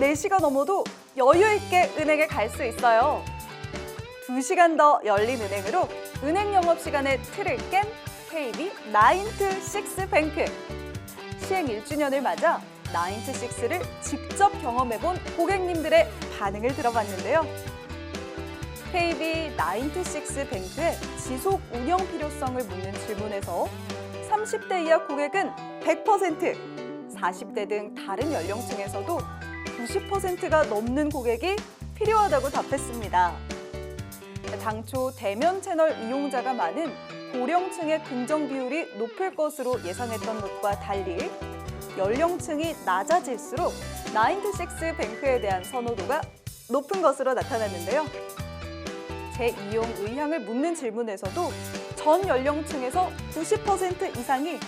4시가 넘어도 여유 있게 은행에 갈 수 있어요. 2시간 더 열린 은행으로 은행 영업 시간의 틀을 깬 KB 나인트 식스 뱅크. 시행 1주년을 맞아 나인트 식스를 직접 경험해본 고객님들의 반응을 들어봤는데요. KB 나인트 식스 뱅크의 지속 운영 필요성을 묻는 질문에서 30대 이하 고객은 100%, 40대 등 다른 연령층에서도 90%가 넘는 고객이 필요하다고 답했습니다. 당초 대면 채널 이용자가 많은 고령층의 긍정 비율이 높을 것으로 예상했던 것과 달리 연령층이 낮아질수록 나인트식스 뱅크에 대한 선호도가 높은 것으로 나타났는데요. 재이용 의향을 묻는 질문에서도 전 연령층에서 90% 이상이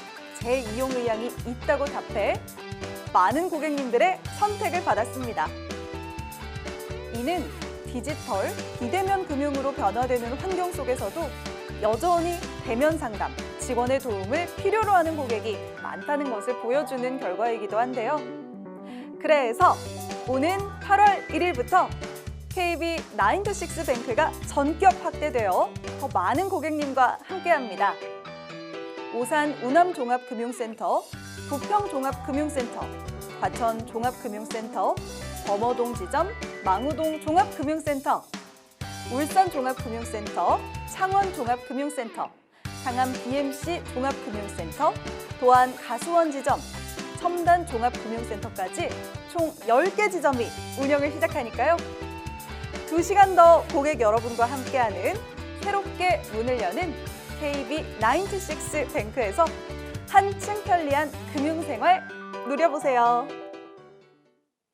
재이용 의향이 있다고 답해 많은 고객님들의 선택을 받았습니다. 이는 디지털, 비대면 금융으로 변화되는 환경 속에서도 여전히 대면 상담, 직원의 도움을 필요로 하는 고객이 많다는 것을 보여주는 결과이기도 한데요. 그래서 오는 8월 1일부터 KB 나인투식스 뱅크가 전격 확대되어 더 많은 고객님과 함께합니다. 오산 우남종합금융센터, 부평종합금융센터, 과천 종합금융센터, 범어동 지점, 망우동 종합금융센터, 울산 종합금융센터, 창원 종합금융센터, 상암 BMC 종합금융센터, 도안 가수원 지점, 첨단 종합금융센터까지 총 10개 지점이 운영을 시작하니까요. 2시간 더 고객 여러분과 함께하는 새롭게 문을 여는 KB 96 뱅크에서 한층 편리한 금융생활 누려보세요.